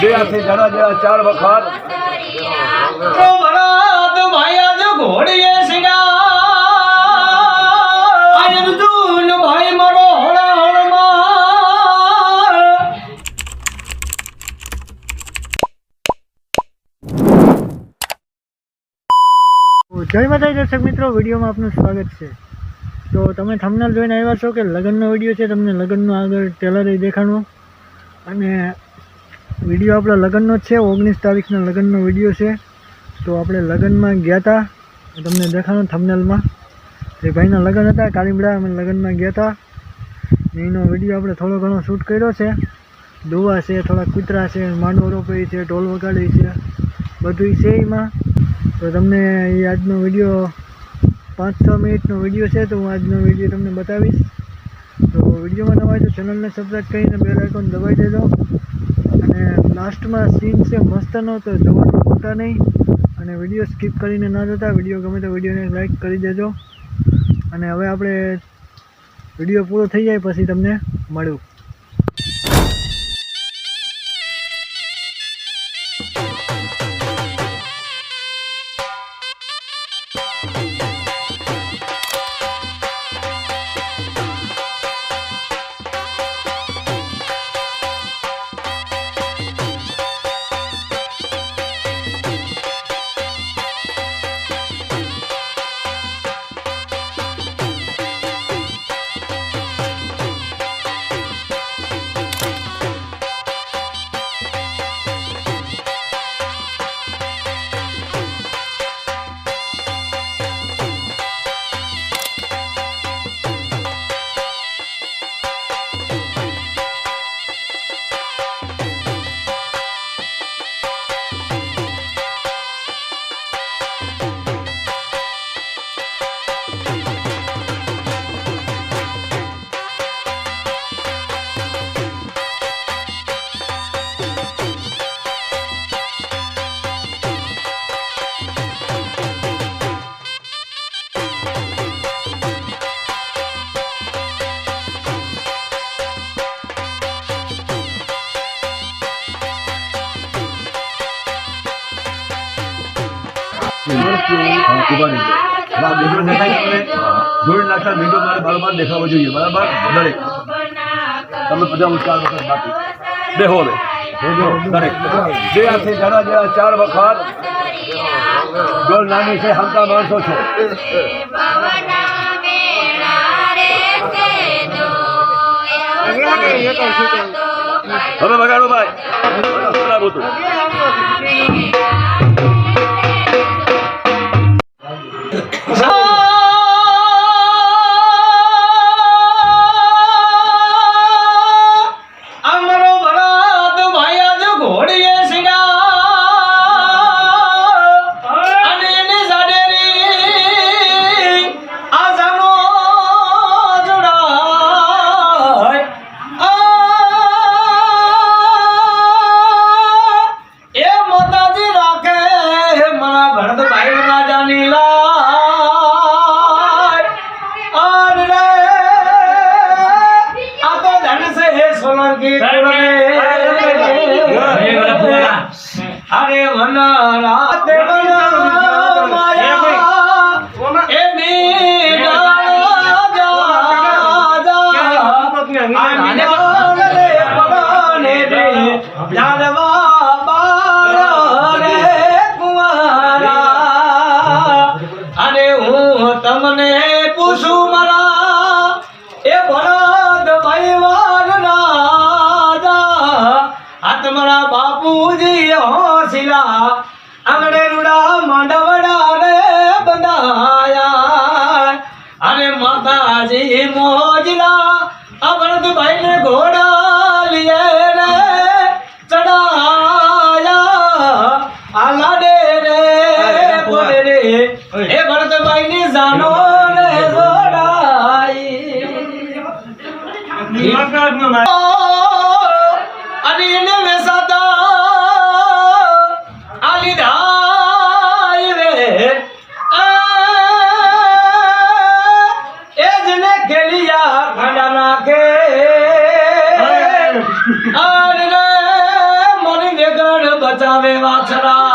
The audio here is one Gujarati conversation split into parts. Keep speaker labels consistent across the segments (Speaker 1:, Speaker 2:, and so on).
Speaker 1: બે હાથે જણા જણા ચાર વખત.
Speaker 2: ઘોડીએ શિંગાર આજ અર્જુન ભાઈ મારો હળ હળમાં.
Speaker 3: જય માતા દર્શક મિત્રો વિડીયોમાં આપનું સ્વાગત છે. તો તમે થંબનેલ જોઈને આવ્યા છો કે લગ્નનો વીડિયો છે? તમને લગ્નનો આગળ ટેલર દેખાણો. અને વીડિયો આપણો લગ્નનો જ છે. ઓગણીસ તારીખના લગ્નનો વીડિયો છે. તો આપણે લગ્નમાં ગયા હતા તમને દેખાડો થમનેલમાં એ ભાઈના લગ્ન હતા કાલીમડા અમે લગ્નમાં ગયા હતા એનો વીડિયો આપણે થોડો ઘણો શૂટ કર્યો છે. દુવા છે થોડા કૂતરા છે માંડવો રોપાઈ છે, ઢોલ વગાડી છે બધું છે એમાં. તો તમને એ આજનો વીડિયો પાંચ છ મિનિટનો વીડિયો છે, તો હું આજનો વીડિયો તમને બતાવીશ. તો વિડીયોમાં નવા તો ચેનલને સબસ્ક્રાઈબ કરીને બેલ આઇકોન દબાવી દેજો. અને લાસ્ટમાં સીન છે મસ્તનો, તો જોવાનું ભૂલતા નહીં. અને વીડિયો સ્કીપ કરીને ના જતા, વીડિયો ગમે તો વિડીયોને લાઈક કરી દેજો. અને હવે આપણે વીડિયો પૂરો થઈ જાય પછી તમને મળ્યું
Speaker 1: હા, ઊભા રહેજો. દેખાય તમને? ધૂળ નાખતા વીડિયો મારે બરાબર દેખાવો જોઈએ બરાબર દરેક તમે બધા દરેક બે હાથે જણા જણા ચાર વખત ડોલ નાની છે હમતા માણસો છો હવે વગાડો ભાઈ
Speaker 2: સોલંકી તમારા બાપુજી હોશિલા આંગણે રૂડા માંડવડા રે બંધાયા. અને માતાજી મોજલા આ ભરતભાઈ ને ઘોડા લીએ રે ચડાયા આલા દે રે બોલે રે એ ભરતભાઈ ની જાનો રે જોડાઈ અને એને આવે વાછરા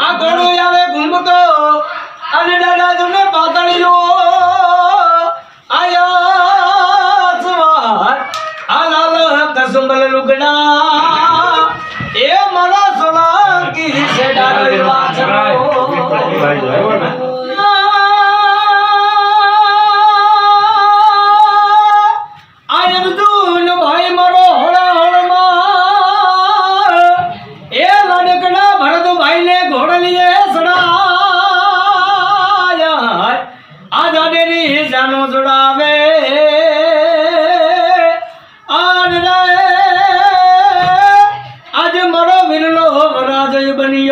Speaker 2: આ ઘોડો આવે ઘૂમતો અને દાદા તમને પાતળીઓ આયા સવાર આ લાલ કસુંબલ લુગડા એ મારા સોલાંકી છે ડાળ વાછરો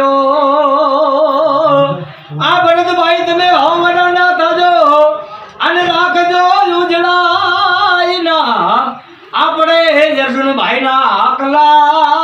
Speaker 2: બન્યો આ ભરતભાઈ તમે હોમના ના થજો. અને રાખજો ઉજળાઈ ના આપણે જર્જુનભાઈ ના આકલા